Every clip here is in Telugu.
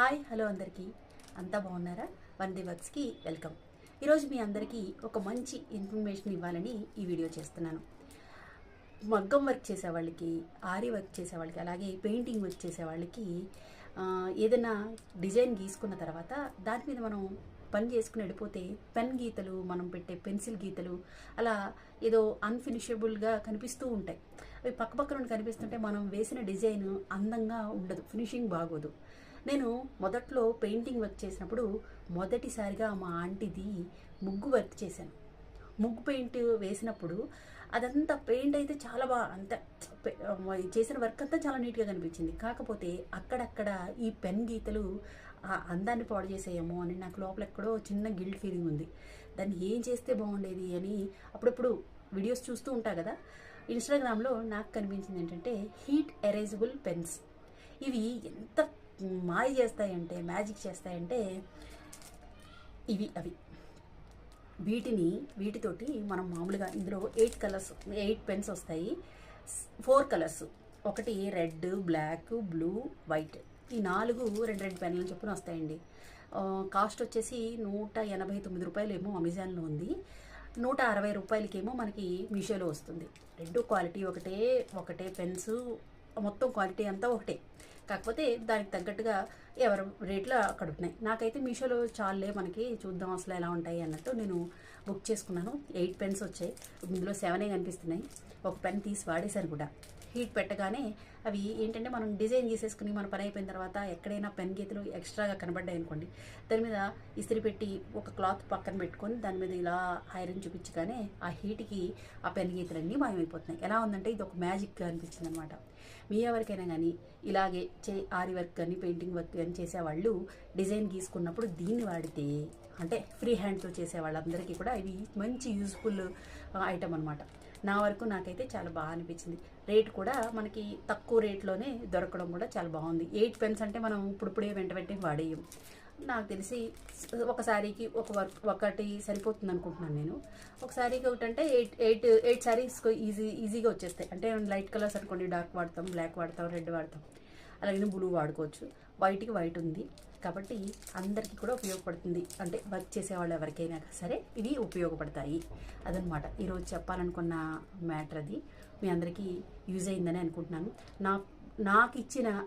హాయ్ హలో అందరికీ. అంతా బాగున్నారా? వందే వర్క్స్కి వెల్కమ్. ఈరోజు మీ అందరికీ ఒక మంచి ఇన్ఫర్మేషన్ ఇవ్వాలని ఈ వీడియో చేస్తున్నాను. మగ్గం వర్క్ చేసే వాళ్ళకి ఆరి వర్క్ చేసే వాళ్ళకి అలాగే పెయింటింగ్ వర్క్ చేసే వాళ్ళకి ఏదైనా డిజైన్ గీసుకున్న తర్వాత దాని మీద మనం పని చేసుకుని వెళ్ళిపోతే పెన్ గీతలు మనం పెట్టే పెన్సిల్ గీతలు అలా ఏదో అన్ఫినిషబుల్గా కనిపిస్తూ ఉంటాయి. అవి పక్క పక్కన నుండి కనిపిస్తుంటే మనం వేసిన డిజైన్ అందంగా ఉండదు ఫినిషింగ్ బాగోదు. నేను మొదట్లో పెయింటింగ్ వర్క్ చేసినప్పుడు మొదటిసారిగా మా ఆంటీది ముగ్గు వర్క్ చేశాను. ముగ్గు పెయింట్ వేసినప్పుడు అదంతా పెయింట్ అయితే చాలా బాగా అంత పె- చేసిన వర్క్ అంతా చాలా నీట్గా కనిపించింది. కాకపోతే అక్కడక్కడ ఈ పెన్ గీతలు ఆ అందాన్ని పాడు చేసేయేమో అని నాకు లోపల ఎక్కడో చిన్న గిల్ట్ ఫీలింగ్ ఉంది. దాన్ని ఏం చేస్తే బాగుండేది అని అప్పుడప్పుడు వీడియోస్ చూస్తూ ఉంటా కదా? ఇన్స్టాగ్రామ్లో నాకు కనిపించింది ఏంటంటే హీట్ ఎరేజబుల్ పెన్స్. ఇవి ఎంత మాయ చేస్తాయంటే మ్యాజిక్ చేస్తాయంటే ఇవి అవి. వీటిని వీటితోటి మనం మామూలుగా ఇందులో ఎయిట్ కలర్స్ ఎయిట్ పెన్స్ వస్తాయి. ఫోర్ కలర్స్ ఒకటి రెడ్ బ్లాక్ బ్లూ వైట్ ఈ నాలుగు రెండు రెండు పెన్నుల చొప్పున వస్తాయండి. కాస్ట్ వచ్చేసి నూట ఎనభై తొమ్మిది రూపాయలు ఏమో అమెజాన్లో ఉంది. నూట అరవై రూపాయలకేమో మనకి మీషోలో వస్తుంది. రెండు క్వాలిటీ ఒకటే ఒకటే పెన్స్ మొత్తం క్వాలిటీ అంతా ఒకటే. కాకపోతే దానికి తగ్గట్టుగా ఎవరు రేట్లు అక్కడ ఉన్నాయి నాకైతే మీషోలో చాలే మనకి చూద్దాం అసలు ఎలా ఉంటాయి అన్నట్టు నేను బుక్ చేసుకున్నాను. ఎయిట్ పెన్స్ వచ్చాయి. ఇందులో సెవెనే కనిపిస్తున్నాయి. ఒక పెన్ తీసి వాడేశాను కూడా. హీట్ పెట్టగానే అవి ఏంటంటే మనం డిజైన్ చేసేసుకుని మన పని అయిపోయిన తర్వాత ఎక్కడైనా పెన్ గీతలు ఎక్స్ట్రాగా కనబడ్డాయి అనుకోండి దాని మీద ఇస్త్రీ పెట్టి ఒక క్లాత్ పక్కన పెట్టుకొని దాని మీద ఇలా ఐరన్ చూపించగానే ఆ హీట్కి ఆ పెన్ గీతలన్నీ మాయమైపోతున్నాయి. ఎలా ఉందంటే ఇది ఒక మ్యాజిక్గా అనిపించింది అనమాట మీ ఎవరికైనా కానీ ఇలాగే చే ఆరి వర్క్ కానీ పెయింటింగ్ వర్క్ కానీ చేసేవాళ్ళు డిజైన్ గీసుకున్నప్పుడు దీన్ని వాడితే అంటే ఫ్రీ హ్యాండ్తో చేసే వాళ్ళందరికీ కూడా ఇది మంచి యూజ్ఫుల్ ఐటమ్ అనమాట నా వరకు నాకైతే చాలా బాగా అనిపించింది. రేట్ కూడా మనకి తక్కువ రేట్లోనే దొరకడం కూడా చాలా బాగుంది. ఎయిట్ పెన్స్ అంటే మనం ఇప్పుడిప్పుడే వెంట వెంటనే వాడేయం. నాకు తెలిసి ఒక శారీకి ఒక వర్క్ ఒకటి సరిపోతుంది అనుకుంటున్నాను నేను. ఒక శారీకి ఒకటి అంటే eight eight eight saris easy ఈజీగా వచ్చేస్తాయి. అంటే లైట్ కలర్స్ అనుకోండి డార్క్ వాడతాం బ్లాక్ వాడతాం రెడ్ వాడతాం. అలాగే బ్లూ వాడుకోవచ్చు. వైట్కి వైట్ ఉంది. కాబట్టి అందరికీ కూడా ఉపయోగపడుతుంది. అంటే వర్క్ చేసేవాళ్ళు ఎవరికైనా సరే ఇవి ఉపయోగపడతాయి. అదనమాట. ఈరోజు చెప్పాలనుకున్న మ్యాటర్ అది. మీ అందరికీ యూజ్ అయిందని అనుకుంటున్నాను. నా నాకు ఇచ్చిన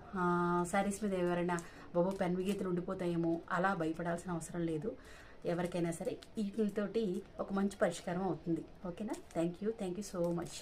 శారీస్ మీద ఎవరైనా బాబు పెన్ గీతలు ఉండిపోతాయేమో అలా భయపడాల్సిన అవసరం లేదు. ఎవరికైనా సరే వీటితోటి ఒక మంచి పరిష్కారం అవుతుంది. ఓకేనా? Thank you thank you so much